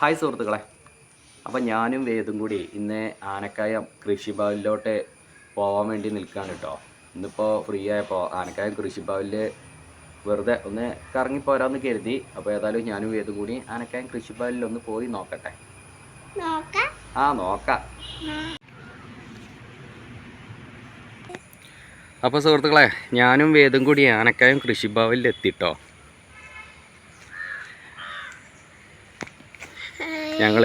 Hi സുഹൃത്തുക്കളെ. അപ്പം ഞാനും വേദും കൂടി ഇന്ന് ആനക്കായം കൃഷിഭവനിലോട്ട് പോകാൻ വേണ്ടി നിൽക്കുകയാണ് കേട്ടോ ഇന്നിപ്പോൾ ഫ്രീ ആയപ്പോൾ ആനക്കായം കൃഷിഭവനിൽ വെറുതെ ഒന്ന് കറങ്ങിപ്പോരാന്ന് കരുതി. അപ്പോൾ ഏതായാലും ഞാനും വേദും കൂടി ആനക്കായം കൃഷിഭവനിൽ ഒന്ന് പോയി നോക്കട്ടെ. നോക്കാം. ആ നോക്കാം. അപ്പോൾ സുഹൃത്തുക്കളെ ഞാനും വേദും കൂടി ആനക്കായം കൃഷിഭവനിൽ എത്തിട്ടോ ഞങ്ങൾ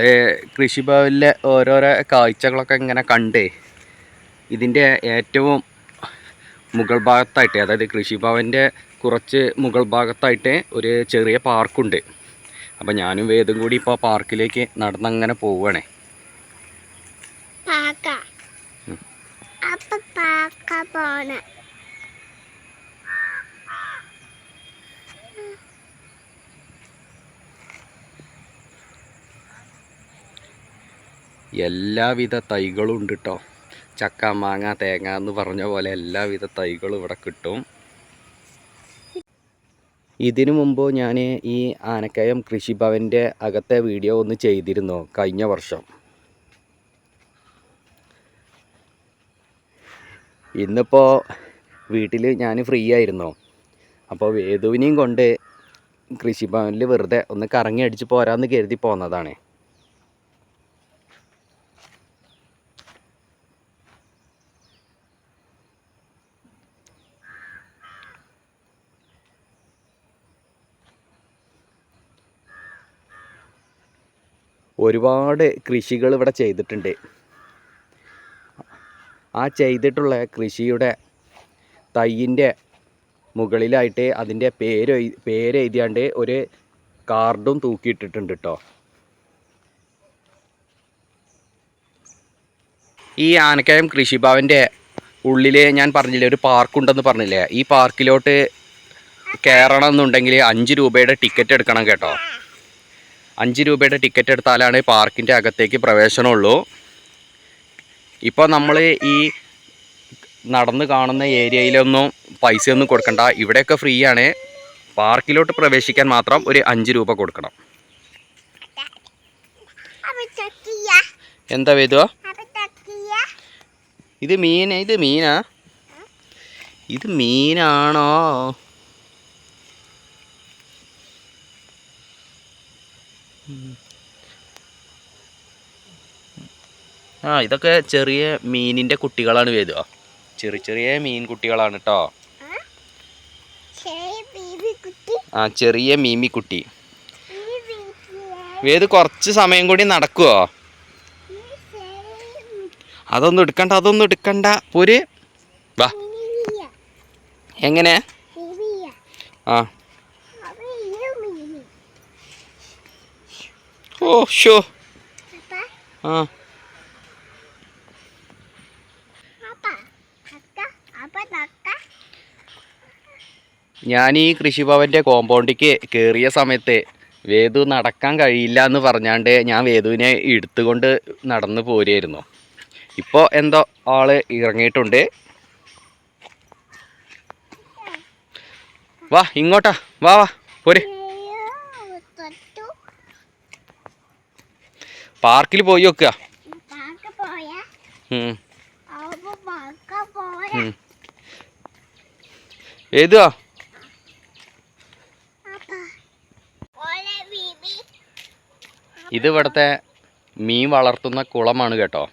കൃഷിഭവനിലെ ഓരോരോ കാഴ്ചകളൊക്കെ ഇങ്ങനെ കണ്ടേ. ഇതിന്റെ ഏറ്റവും മുകൾ ഭാഗത്തായിട്ട് അതായത് കൃഷിഭവന്റെ കുറച്ച് മുകൾ ഭാഗത്തായിട്ട് ഒരു ചെറിയ പാർക്കുണ്ട്. അപ്പോൾ ഞാനും വേദം കൂടി ഇപ്പോൾ പാർക്കിലേക്ക് നടന്നങ്ങനെ പോവുകയാണേ. പാക്ക അപ്പൊ പാക്ക പോണ. എല്ലാവിധ തൈകളും ഉണ്ട് കേട്ടോ ചക്ക മാങ്ങ തേങ്ങ എന്ന് പറഞ്ഞ പോലെ എല്ലാവിധ തൈകളും ഇവിടെ കിട്ടും. ഇതിനു മുമ്പ് ഞാൻ ഈ ആനക്കയം കൃഷിഭവന്റെ അകത്തെ വീഡിയോ ഒന്ന് ചെയ്തിരുന്നു കഴിഞ്ഞ വർഷം. ഇന്നിപ്പോൾ വീട്ടിൽ ഞാൻ ഫ്രീ ആയിരുന്നു. അപ്പോൾ വേദുവിനെയും കൊണ്ട് കൃഷിഭവനിൽ വെറുതെ ഒന്ന് കറങ്ങി അടിച്ച് പോരാമെന്ന് കരുതി പോന്നതാണ്. ഒരുപാട് കൃഷികൾ ഇവിടെ ചെയ്തിട്ടുണ്ട്. ആ ചെയ്തിട്ടുള്ള കൃഷിയുടെ തൈയിന്റെ മുകളിലായിട്ട് അതിന്റെ പേര് പേരെഴുതിയാണ്ട് ഒരു കാർഡും തൂക്കിയിട്ടിട്ടുണ്ട് കേട്ടോ ഈ ആനക്കയം കൃഷിഭവന്റെ ഉള്ളിൽ ഞാൻ പറഞ്ഞില്ലേ ഒരു പാർക്കുണ്ടെന്ന് പറഞ്ഞില്ലേ? ഈ പാർക്കിലോട്ട് കയറണം എന്നുണ്ടെങ്കിൽ അഞ്ച് രൂപയുടെ ടിക്കറ്റ് എടുക്കണം കേട്ടോ. അഞ്ച് രൂപയുടെ ടിക്കറ്റ് എടുത്താലാണ് പാർക്കിന്റെ അകത്തേക്ക് പ്രവേശനമുള്ളൂ. ഇപ്പോൾ നമ്മൾ ഈ നടന്ന് കാണുന്ന ഏരിയയിലൊന്നും പൈസയൊന്നും കൊടുക്കണ്ട. ഇവിടെയൊക്കെ ഫ്രീ ആണ്. പാർക്കിലോട്ട് പ്രവേശിക്കാൻ മാത്രം ഒരു അഞ്ച് രൂപ കൊടുക്കണം. എന്താ വേദുവോ? ഇത് മീൻ ഇത് മീനാ? ഇത് മീനാണോ? ആ ഇതൊക്കെ ചെറിയ മീനിന്റെ കുട്ടികളാണ് വരിക. ചെറിയ ചെറിയ മീൻ കുട്ടികളാണ് കേട്ടോ ആ ചെറിയ മീമി കുട്ടി. ബീബി കുറച്ച് സമയം കൂടി നടക്കുവോ? അതൊന്നും എടുക്കണ്ട അതൊന്നും എടുക്കണ്ട. പോര്. വാ. എങ്ങനെ? ആ. ഓ ഷോ ആ. ഞാൻ ഈ കൃഷിഭവന്റെ കോമ്പൗണ്ടിക്ക് കയറിയ സമയത്ത് വേദു നടക്കാൻ കഴിയില്ല എന്ന് പറഞ്ഞാണ്ട് ഞാൻ വേദുവിനെ എടുത്തുകൊണ്ട് നടന്നു പോരുമായിരുന്നു ഇപ്പോൾ എന്തോ ആൾ ഇറങ്ങിയിട്ടുണ്ട്. വാ ഇങ്ങോട്ടാ. വാ വാ പോര്. പാർക്കിൽ പോയി നോക്കുക. ഏതുവാ ഇത് ഇവിടുത്തെ മീൻ വളർത്തുന്ന കുളമാണ് കേട്ടോ.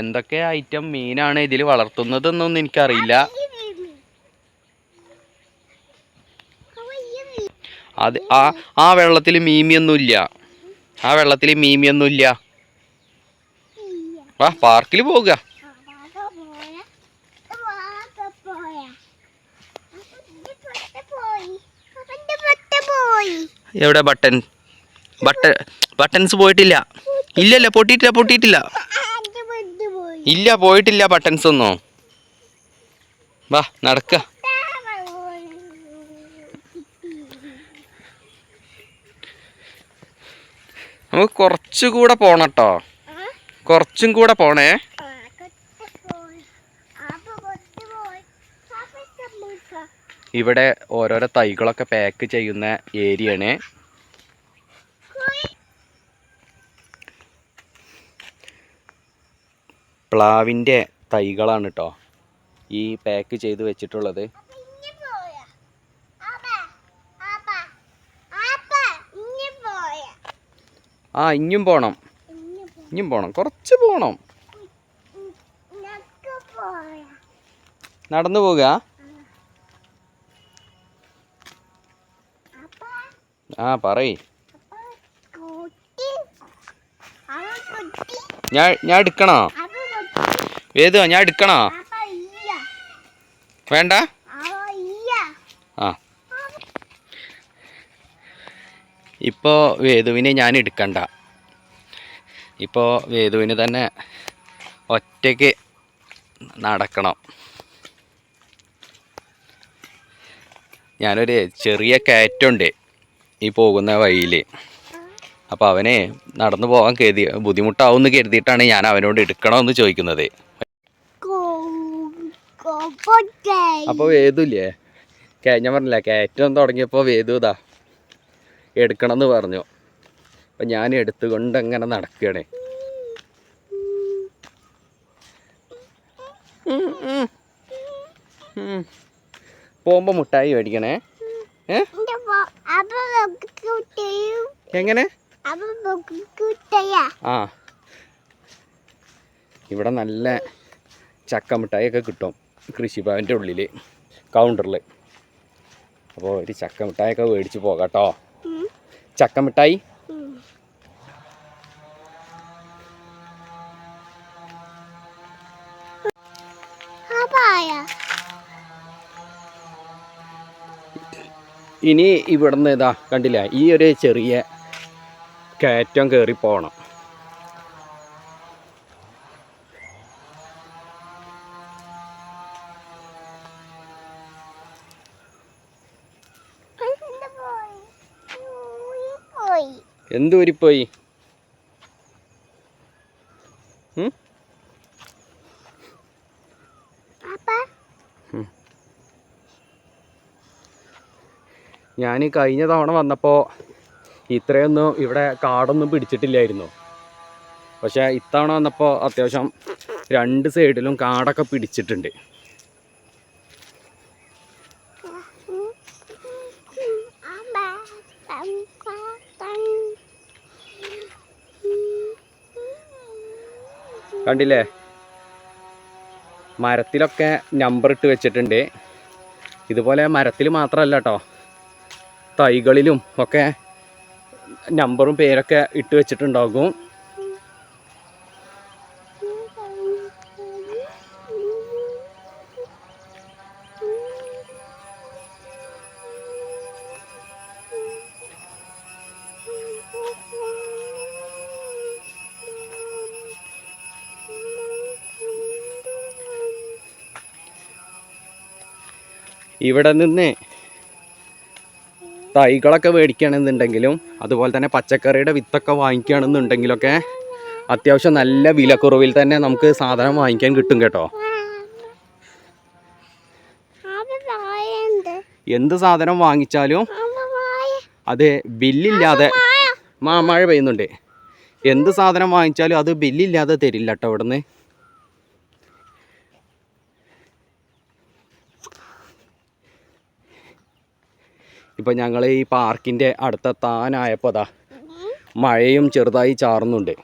എന്തൊക്കെ ഐറ്റം മീനാണ് ഇതിൽ വളർത്തുന്നതെന്നൊന്നും എനിക്കറിയില്ല. അത് ആ ആ വെള്ളത്തിൽ മീമിയൊന്നുമില്ല. ആ വെള്ളത്തിൽ മീമിയൊന്നുമില്ല. വാ പാർക്കിൽ പോകുക എവിടെ ബട്ടൺ ബട്ടൺ ബട്ടൺസ് പോയിട്ടില്ല. ഇല്ലല്ല പൊട്ടിയിട്ടില്ല പൊട്ടിയിട്ടില്ല. ഇല്ല പോയിട്ടില്ല ബട്ടൺസ് ഒന്നും. വാ നടക്ക. നമുക്ക് കുറച്ചുകൂടെ പോണട്ടോ കുറച്ചും കൂടെ പോണേ. ഇവിടെ ഓരോരോ തൈകളൊക്കെ പാക്ക് ചെയ്യുന്ന ഏരിയയാണ് പ്ലാവിന്റെ തൈകളാണ് കേട്ടോ ഈ പാക്ക് ചെയ്ത് വെച്ചിട്ടുള്ളത്. ആ ഇഞ്ഞും പോണം. ഇഞ്ഞും പോണം. കുറച്ച് പോണം. നടന്നു പോകുക ആ പറയ്. ഞാൻ ഞാൻ എടുക്കണോ? വേദ ഞാൻ എടുക്കണോ? വേണ്ട? ആ. ഇപ്പോൾ വേദുവിനെ ഞാൻ എടുക്കണ്ട. ഇപ്പോൾ വേദുവിന് തന്നെ ഒറ്റയ്ക്ക് നടക്കണം. ഞാനൊരു ചെറിയ കയറ്റമുണ്ട്. ഈ പോകുന്ന വഴിയിൽ അപ്പോൾ അവനെ നടന്നു പോകാൻ കരുതി ബുദ്ധിമുട്ടാവും എന്ന് കരുതിയിട്ടാണ് ഞാൻ അവനോട് എടുക്കണമെന്ന് ചോദിക്കുന്നത്. അപ്പോൾ വേദുല്ലേ ഞാൻ പറഞ്ഞില്ല കയറ്റം തുടങ്ങിയപ്പോൾ വേദു ഇതാ എടുക്കണം എന്ന് പറഞ്ഞു. അപ്പം ഞാൻ എടുത്തുകൊണ്ട് അങ്ങനെ നടക്കുകയാണ് പോകുമ്പോൾ മുട്ടായി മേടിക്കണേ. എങ്ങനെ? ആ. ഇവിടെ നല്ല ചക്ക മിഠായിയൊക്കെ കിട്ടും കൃഷിഭവന്റെ ഉള്ളിൽ കൗണ്ടറിൽ അപ്പോൾ ഒരു ചക്ക മിഠായിയൊക്കെ മേടിച്ച് പോകാം കേട്ടോ. ചക്ക മിഠായി ഇനി ഇവിടുന്ന് ഇതാ കണ്ടില്ല? ഈ ഒരു ചെറിയ കയറ്റം കയറി പോകണം പോയി? പോയി. ഞാൻ കഴിഞ്ഞ തവണ വന്നപ്പോൾ ഇത്രയൊന്നും ഇവിടെ കാടൊന്നും പിടിച്ചിട്ടില്ലായിരുന്നു. പക്ഷേ ഇത്തവണ വന്നപ്പോൾ അത്യാവശ്യം രണ്ട് സൈഡിലും കാടൊക്കെ പിടിച്ചിട്ടുണ്ട്. കണ്ടില്ലേ? മരത്തിലൊക്കെ നമ്പർ ഇട്ട് വെച്ചിട്ടുണ്ട്. ഇതുപോലെ മരത്തിൽ മാത്രമല്ല കേട്ടോ തൈകളിലും ഒക്കെ നമ്പറും പേരൊക്കെ ഇട്ട് വെച്ചിട്ടുണ്ടാകും. ഇവിടെ നിന്ന് തൈകളൊക്കെ മേടിക്കുകയാണെന്നുണ്ടെങ്കിലും അതുപോലെ തന്നെ പച്ചക്കറിയുടെ വിത്തൊക്കെ വാങ്ങിക്കുകയാണെന്നുണ്ടെങ്കിലൊക്കെ അത്യാവശ്യം നല്ല വിലക്കുറവിൽ തന്നെ നമുക്ക് സാധനം വാങ്ങിക്കാൻ കിട്ടും കേട്ടോ. എന്ത് സാധനം വാങ്ങിച്ചാലും അത് ബില്ലില്ലാതെ മാ മഴ പെയ്യുന്നുണ്ട്. എന്ത് സാധനം വാങ്ങിച്ചാലും അത് ബില്ലില്ലാതെ തരില്ല കേട്ടോ ഇവിടുന്ന് ഇപ്പം ഞങ്ങൾ ഈ പാർക്കിന്റെ അടുത്തെത്താനായപ്പോൾ അതാ മഴയും ചെറുതായി ചാറുന്നുണ്ട്.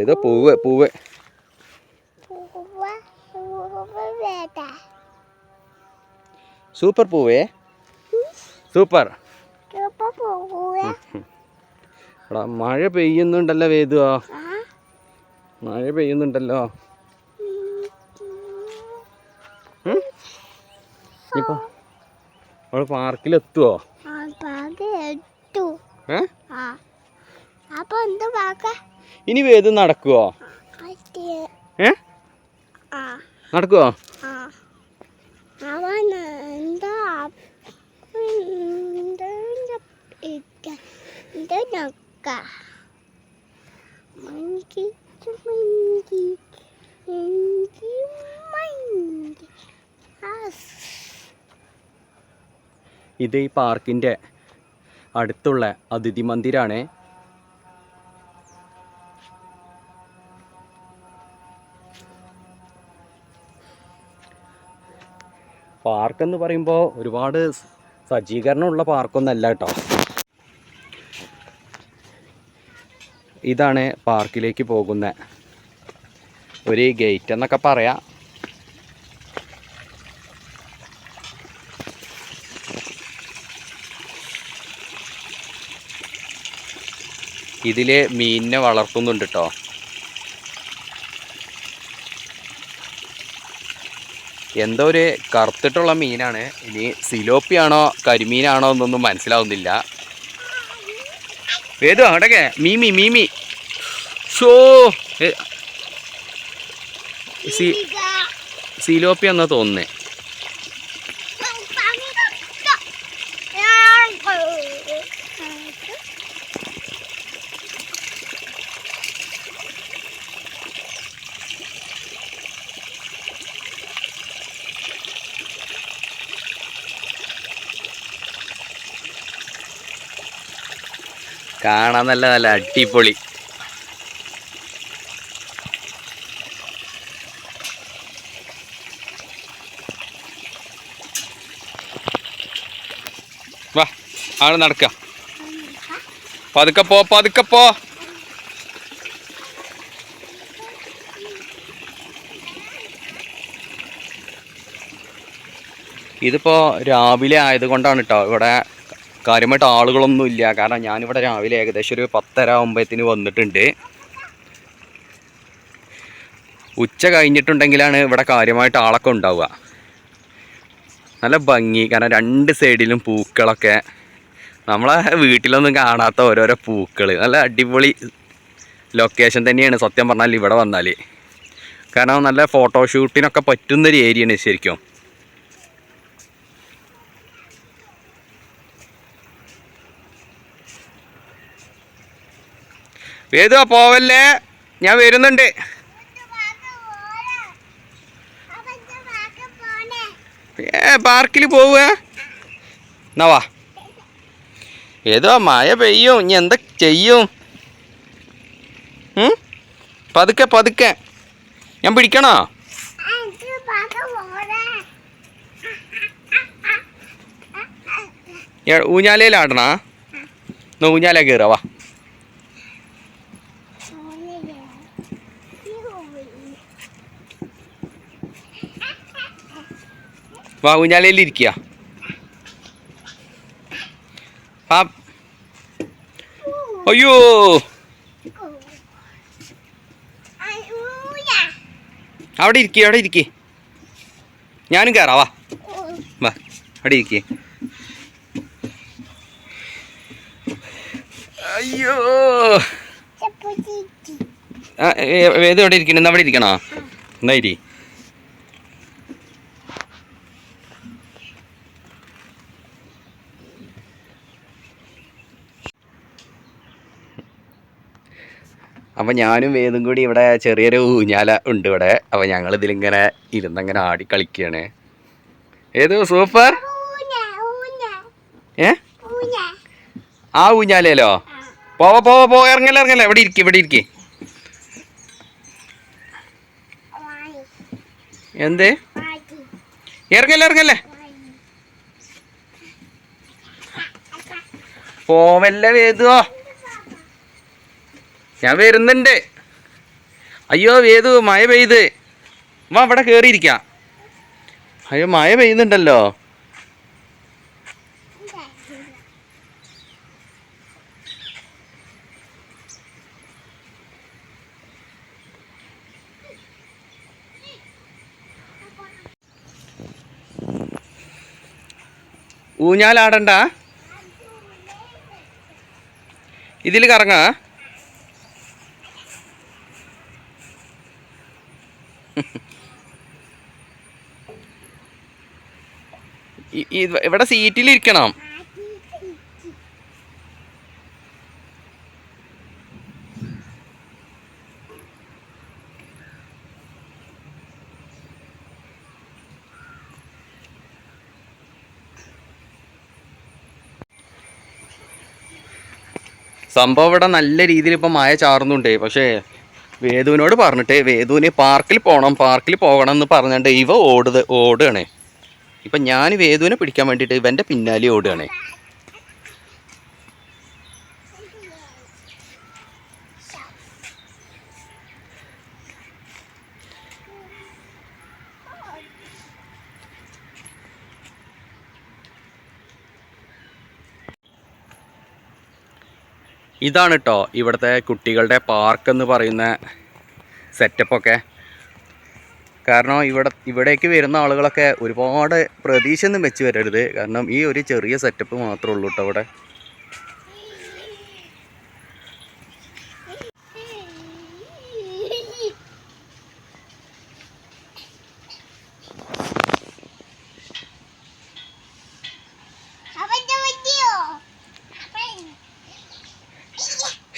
ഏതോ പൂവ് പൂവ്. സൂപ്പർ പൂവേ. സൂപ്പർ. എടാ മഴ പെയ്യുന്നുണ്ടല്ലോ വേദുവാ മഴ പെയ്യുന്നുണ്ടല്ലോ. ഇപ്പൊ അവൾ പാർക്കിലെത്തുവോ? ഇനി വേദ നടക്കുവോ? ഏ? നടക്കുവോ? എന്താ എന്താ എന്താ നക്ക മങ്കി മങ്കി മങ്കി മങ്കി ഇത് ഈ പാർക്കിന്റെ അടുത്തുള്ള അതിഥി മന്ദിരാണ്. പാർക്ക് എന്ന് പറയുമ്പോൾ ഒരുപാട് സജ്ജീകരണമുള്ള പാർക്കൊന്നല്ല കേട്ടോ. ഇതാണ് പാർക്കിലേക്ക് പോകുന്ന ഒരു ഗേറ്റ് എന്നൊക്കെ പറയാം. ഇതിൽ മീനിനെ വളർത്തുന്നുണ്ട് കേട്ടോ എന്തോ ഒരു കറുത്തിട്ടുള്ള മീനാണ്. ഇനി സിലോപ്പിയാണോ കരിമീനാണോ എന്നൊന്നും മനസ്സിലാവുന്നില്ല. ഏതോ അങ്ങോട്ടൊക്കെ. മീമി മീമി. ഷോ സി സിലോപ്പി എന്നാ തോന്നുന്നേ. കാണാൻ നല്ല നല്ല അടിപൊളി. വാ ആണ് നടക്ക. പതുക്കെ പോ പതുക്കെ പോ. ഇതിപ്പോ രാവിലെ ആയതുകൊണ്ടാണ് കേട്ടോ ഇവിടെ കാര്യമായിട്ട് ആളുകളൊന്നും ഇല്ല. കാരണം ഞാനിവിടെ രാവിലെ ഏകദേശം ഒരു പത്തര ആകുമ്പോഴത്തേന് വന്നിട്ടുണ്ട്. ഉച്ച കഴിഞ്ഞിട്ടുണ്ടെങ്കിലാണ് ഇവിടെ കാര്യമായിട്ട് ആളൊക്കെ ഉണ്ടാവുക. നല്ല ഭംഗി. കാരണം രണ്ട് സൈഡിലും പൂക്കളൊക്കെ. നമ്മളെ വീട്ടിലൊന്നും കാണാത്ത ഓരോരോ പൂക്കൾ നല്ല അടിപൊളി ലൊക്കേഷൻ തന്നെയാണ് സത്യം പറഞ്ഞാൽ ഇവിടെ വന്നാൽ കാരണം നല്ല ഫോട്ടോഷൂട്ടിനൊക്കെ പറ്റുന്നൊരു ഏരിയയാണ് ശരിക്കും. വേദുവാ പോവല്ലേ? ഞാൻ വരുന്നുണ്ട്. ഏ പാർക്കിൽ പോവുക? എന്നാവാ ഏതോ മഴ പെയ്യും ഇനി എന്താ ചെയ്യും? പതുക്കെ പതുക്കെ. ഞാൻ പിടിക്കണോ? ഊഞ്ഞാലയിലാടണ എന്നാ ഊഞ്ഞാല കയറുക വാ വാ ഊഞ്ഞാലയിൽ ഇരിക്കുക. ആ. അയ്യോ. അവിടെ ഇരിക്കേ അവിടെ ഇരിക്കേ. ഞാനും കയറാവാ വാ. വാ അവിടെ ഇരിക്കേ. അയ്യോ. ഏത് എവിടെ ഇരിക്കണം? അവിടെ ഇരിക്കണോ? എന്നാ ഇരി. അപ്പം ഞാനും വേദും കൂടി ഇവിടെ ചെറിയൊരു ഊഞ്ഞാല ഉണ്ട് ഇവിടെ. അപ്പം ഞങ്ങൾ ഇതിലിങ്ങനെ ഇരുന്നങ്ങനെ ആടി കളിക്കുകയാണ് ഏത്? സൂപ്പർ? ഏ? ആ ഊഞ്ഞാലയിലോ? പോവ പോവ പോ ഇറങ്ങല്ലേ ഇറങ്ങല്ലേ. ഇവിടെ ഇരിക്കും ഇവിടെ ഇരിക്കേ. എന്ത്? ഇറങ്ങല്ലേ ഇറങ്ങല്ലേ. പോവല്ലേ വേദുവോ? ഞാൻ വരുന്നുണ്ട്. അയ്യോ വേദു മഴ പെയ്ത്. വാ ഇവിടെ കയറിയിരിക്കാം അയ്യോ മഴ പെയ്യുന്നുണ്ടല്ലോ. ഊഞ്ഞാലാടണ്ട. ഇതിൽ കറങ്ങാ. ഇവിടെ സീറ്റിലിരിക്കണം. സംഭവം ഇവിടെ നല്ല രീതിയിൽ ഇപ്പം മഴ ചാർന്നുണ്ട് പക്ഷേ വേദുവിനോട് പറഞ്ഞിട്ട് വേദുവിന് പാർക്കിൽ പോകണം പാർക്കിൽ പോകണം എന്ന് പറഞ്ഞിട്ട് ഇവ ഓടുത് ഓടുകയാണേ. ഇപ്പം ഞാൻ വേദുവിനെ പിടിക്കാൻ വേണ്ടിട്ട് ഇവന്റെ പിന്നാലെ ഓടുകയാണ്. ഇതാണ് കേട്ടോ ഇവിടുത്തെ കുട്ടികളുടെ പാർക്ക് എന്ന് പറയുന്ന സെറ്റപ്പൊക്കെ കാരണം ഇവിടെ ഇവിടേക്ക് വരുന്ന ആളുകളൊക്കെ ഒരുപാട് പ്രതീക്ഷ ഒന്നും വെച്ച് വരരുത്. കാരണം ഈ ഒരു ചെറിയ സെറ്റപ്പ് മാത്രമേ ഉള്ളൂ കേട്ടോ അവിടെ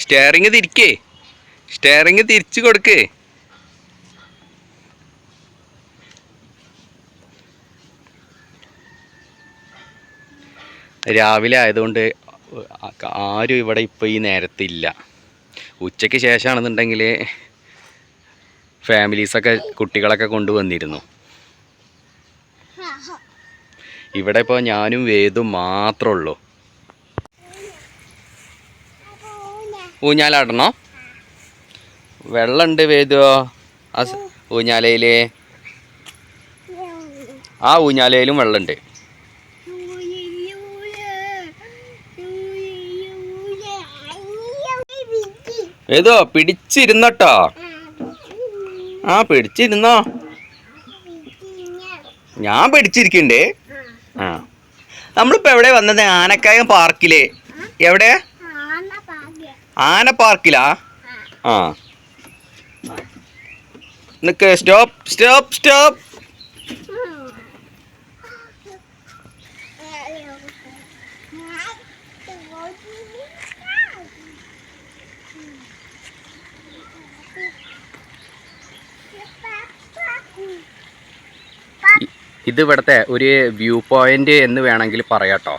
സ്റ്റെയറിങ് തിരിക്കേ. സ്റ്റെയറിങ് തിരിച്ചു കൊടുക്ക്. രാവിലെ ആയതുകൊണ്ട് ആരും ഇവിടെ ഇപ്പോൾ ഈ നേരത്തില്ല. ഉച്ചയ്ക്ക് ശേഷമാണെന്നുണ്ടെങ്കിൽ ഫാമിലീസൊക്കെ കുട്ടികളൊക്കെ കൊണ്ടുവന്നിരുന്നു. ഇവിടെ ഇപ്പോൾ ഞാനും വേദും മാത്രമേ ഉള്ളൂ ഊഞ്ഞാലാടണോ? വെള്ളമുണ്ട് വേദുവോ ആ ഊഞ്ഞാലയിൽ ആ ഊഞ്ഞാലയിലും വെള്ളമുണ്ട് വേദോ പിടിച്ചിരുന്നട്ടോ. ആ പിടിച്ചിരുന്നോ? ഞാൻ പിടിച്ചിരിക്കണ്ടേ. ആ. നമ്മളിപ്പോൾ എവിടെ വന്നത്? ആനക്കായം പാർക്കിൽ. എവിടെ? ആന പാർക്കിലാ? ആ. നിക്ക് സ്റ്റോപ്പ് സ്റ്റോപ്പ് സ്റ്റോപ്പ്. ഇത് ഇവിടുത്തെ ഒരു വ്യൂ പോയിന്റ് എന്ന് വേണമെങ്കിൽ പറയാട്ടോ.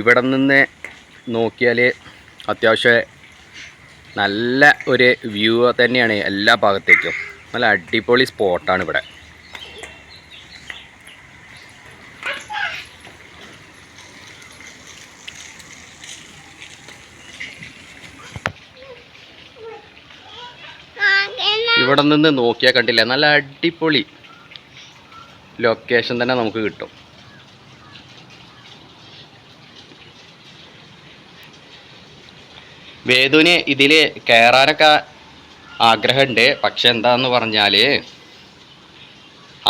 ഇവിടെ നിന്ന് നോക്കിയാൽ അത്യാവശ്യം നല്ല ഒരു വ്യൂ തന്നെയാണ് എല്ലാ ഭാഗത്തേക്കും. നല്ല അടിപൊളി സ്പോട്ടാണ് ഇവിടെ. ഇവിടെ നിന്ന് നോക്കിയാൽ കണ്ടില്ല? നല്ല അടിപൊളി ലൊക്കേഷൻ തന്നെ നമുക്ക് കിട്ടും. വേദുവിന് ഇതിൽ കയറാനൊക്കെ ആഗ്രഹമുണ്ട്. പക്ഷെ എന്താന്ന് പറഞ്ഞാൽ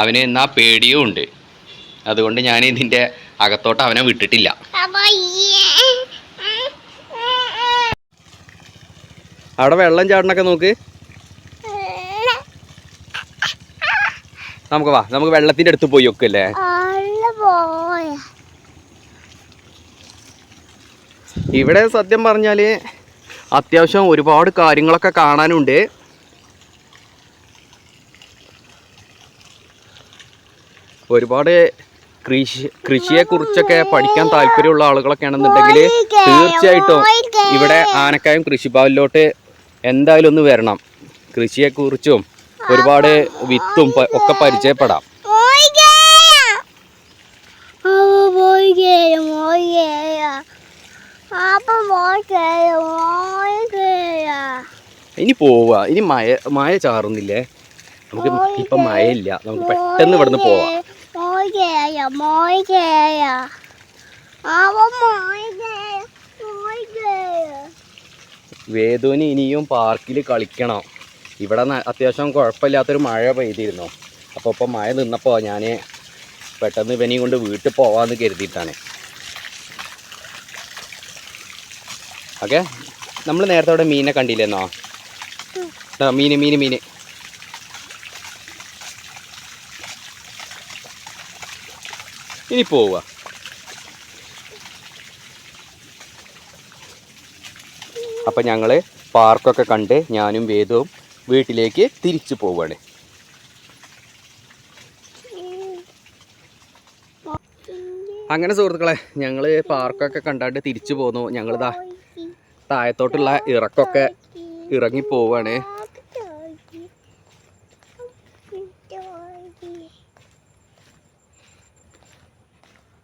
അവന് എന്നാ പേടിയും ഉണ്ട്. അതുകൊണ്ട് ഞാൻ ഇതിന്റെ അകത്തോട്ട് അവനെ വിട്ടിട്ടില്ല. അവിടെ വെള്ളം ചാടണൊക്കെ നോക്ക്. നമുക്ക് വാ നമുക്ക് വെള്ളത്തിന്റെ അടുത്ത് പോയി ഒക്കല്ലേ ഇവിടെ സത്യം പറഞ്ഞാൽ അത്യാവശ്യം ഒരുപാട് കാര്യങ്ങളൊക്കെ കാണാനുണ്ട്. ഒരുപാട് കൃഷി കൃഷിയെ കുറിച്ചൊക്കെ പഠിക്കാൻ താല്പര്യമുള്ള ആളുകളൊക്കെ ആണെന്നുണ്ടെങ്കിൽ തീർച്ചയായിട്ടും ഇവിടെ ആനക്കായം കൃഷിഭവനിലോട്ട് എന്തായാലും ഒന്ന് വരണം. കൃഷിയെക്കുറിച്ചും ഒരുപാട് വിത്തും ഒക്കെ പരിചയപ്പെടാം. ഇനി പോവാ. ഇനി മഴ മഴ ചാറുന്നില്ലേ? നമുക്ക് ഇപ്പൊ മഴയില്ല നമുക്ക് പെട്ടെന്ന് ഇവിടുന്ന് പോവാം. വേദോന് വേദുവിന് ഇനിയും പാർക്കിൽ കളിക്കണം. ഇവിടെ അത്യാവശ്യം കുഴപ്പമില്ലാത്തൊരു മഴ പെയ്തിരുന്നു. അപ്പോൾ ഇപ്പോൾ മഴ നിന്നപ്പോൾ ഞാൻ പെട്ടെന്ന് ഇവനെയും കൊണ്ട് വീട്ടിൽ പോവാമെന്ന് കരുതിയിട്ടാണ്. ഓക്കെ? നമ്മൾ നേരത്തെ അവിടെ മീനെ കണ്ടില്ലെന്നോ? മീന് മീന് മീന്. ഇനി പോവുക. അപ്പം ഞങ്ങൾ പാർക്കൊക്കെ കണ്ട് ഞാനും വേദവും വീട്ടിലേക്ക് തിരിച്ചു പോവുകയാണ് അങ്ങനെ സുഹൃത്തുക്കളെ ഞങ്ങൾ പാർക്കൊക്കെ കണ്ടാണ്ട് തിരിച്ചു പോന്നു. ഞങ്ങളിതാ താഴത്തോട്ടുള്ള ഇറക്കൊക്കെ ഇറങ്ങി പോവാണ്.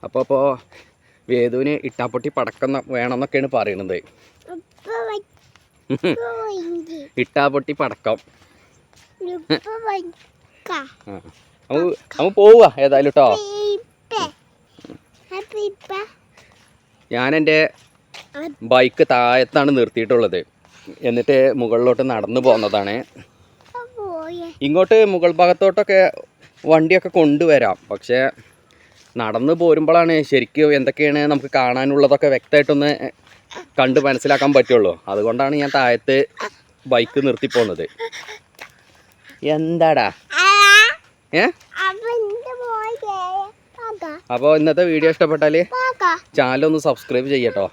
അപ്പോൾ അപ്പോൾ വേദുവിന് ഇട്ടാപ്പൊട്ടി പടക്കം വേണമെന്നൊക്കെയാണ് വേണമെന്നൊക്കെയാണ് പറയണത് ഇട്ടാപ്പൊട്ടി പടക്കം. നമ്മ നമുക്ക് പോവുക ഏതായാലും കേട്ടോ ഞാൻ എന്റെ ബൈക്ക് താഴത്താണ് നിർത്തിയിട്ടുള്ളത്. എന്നിട്ട് മുകളിലോട്ട് നടന്നു പോകുന്നതാണ്. ഇങ്ങോട്ട് മുകൾ ഭാഗത്തോട്ടൊക്കെ വണ്ടിയൊക്കെ കൊണ്ടുവരാം. പക്ഷേ നടന്നു പോരുമ്പോഴാണ് ശരിക്കും എന്തൊക്കെയാണ് നമുക്ക് കാണാനുള്ളതൊക്കെ വ്യക്തമായിട്ടൊന്ന് കണ്ട് മനസ്സിലാക്കാൻ പറ്റുള്ളൂ. അതുകൊണ്ടാണ് ഞാൻ താഴത്ത് ബൈക്ക് നിർത്തി പോകുന്നത് എന്താടാ? ഏ? അപ്പോൾ ഇന്നത്തെ വീഡിയോ ഇഷ്ടപ്പെട്ടാൽ ചാനൽ ഒന്ന് സബ്സ്ക്രൈബ് ചെയ്യട്ടോ.